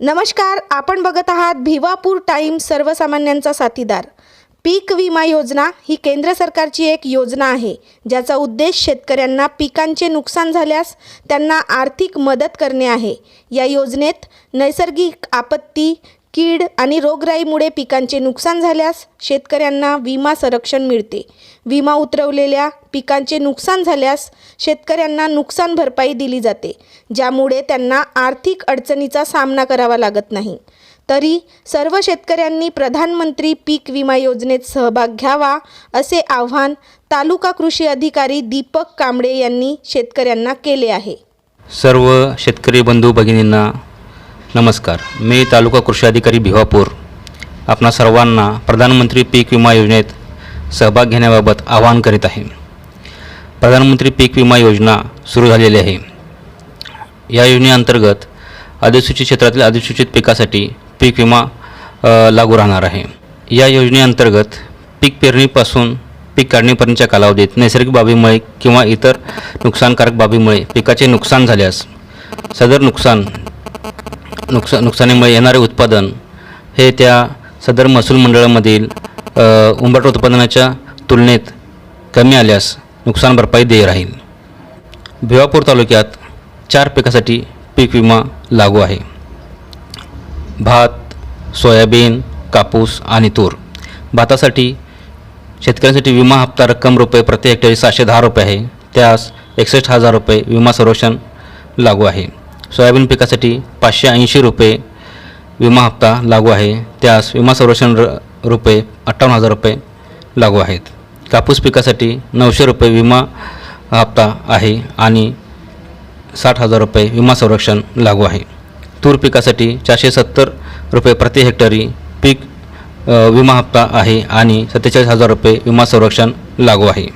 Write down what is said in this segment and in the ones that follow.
नमस्कार आपण बघत आहात भिवापूर टाईम सर्वसामान्यांचा साथीदार. पीक विमा योजना ही केंद्र सरकारची एक योजना आहे ज्याचा उद्देश शेतकऱ्यांना पिकांचे नुकसान झाल्यास त्यांना आर्थिक मदत करणे आहे. या योजनेत नैसर्गिक आपत्ती कीड आणि रोगराईमुळे पिकांचे नुकसान झाल्यास शेतकऱ्यांना विमा संरक्षण मिळते. विमा उतरवलेल्या पिकांचे नुकसान झाल्यास शेतकऱ्यांना नुकसान भरपाई दिली जाते ज्यामुळे त्यांना आर्थिक अडचणीचा सामना करावा लागत नाही. तरी सर्व शेतकऱ्यांनी प्रधानमंत्री पीक विमा योजनेत सहभाग घ्यावा असे आव्हान तालुका कृषी अधिकारी दीपक कांबळे यांनी शेतकऱ्यांना केले आहे. सर्व शेतकरी बंधू भगिनींना नमस्कार. मी तालुका कृषी अधिकारी भिवापूर. आपणा सर्वांना प्रधानमंत्री पीक विमा योजनेत सहभाग घेण्याबाबत आवाहन करीत आहे. प्रधानमंत्री पीक विमा योजना सुरू झालेली आहे. या योजनेअंतर्गत अधिसूचित क्षेत्रातील अधिसूचित पिकासाठी पीक विमा लागू राहणार आहे. या योजनेअंतर्गत पीक पेरणीपासून पीक काढणीपर्यंतच्या कालावधीत नैसर्गिक बाबीमुळे किंवा इतर नुकसानकारक बाबीमुळे पिकाचे नुकसान झाल्यास सदर नुकसान नुकसा नुकसानीमुळे येणारे उत्पादन हे त्या सदर महसूल मंडळामधील अ, उत्पादनाच्या तुलनेत कमी आल्यास नुकसान भरपाई देय राहील. भिवापूर तालुक्यात चार पिकासाठी पीक विमा लागू आहे. भात सोयाबीन कापूस आणि तूर. भातासाठी शेतकऱ्यांसाठी विमा हप्ता रक्कम रुपये प्रति हेक्टरी सहाशे दहा रुपये आहे. त्यास एकसष्ट हजार रुपये विमा संरक्षण लागू आहे. सोयाबीन पिकासाठी पाचशे ऐंशी रुपये विमा हप्ता लागू आहे. त्यास विमा संरक्षण र रुपये अठ्ठावन्न हजार रुपये लागू आहेत. कापूस पिकासाठी नऊशे रुपये विमा हप्ता आहे आणि साठ हजार रुपये विमा संरक्षण लागू आहे. तूर पिकासाठी चारशे सत्तर रुपये प्रति हेक्टरी पीक विमा हप्ता आहे आणि सत्तेचाळीस हजार रुपये विमा संरक्षण लागू आहे.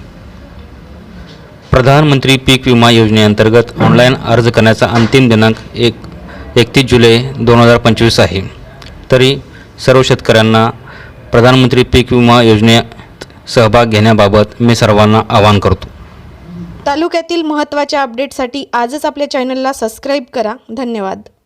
प्रधानमंत्री पीक विमा योजनेअंतर्गत ऑनलाईन अर्ज करण्याचा अंतिम दिनांक एक एकतीस जुलै दोन हजार पंचवीस आहे. तरी सर्व शेतकऱ्यांना प्रधानमंत्री पीक विमा योजनेत सहभाग घेण्याबाबत मी सर्वांना आवाहन करतो. तालुक्यातील महत्त्वाच्या अपडेटसाठी आजच आपल्या चॅनलला सबस्क्राईब करा. धन्यवाद.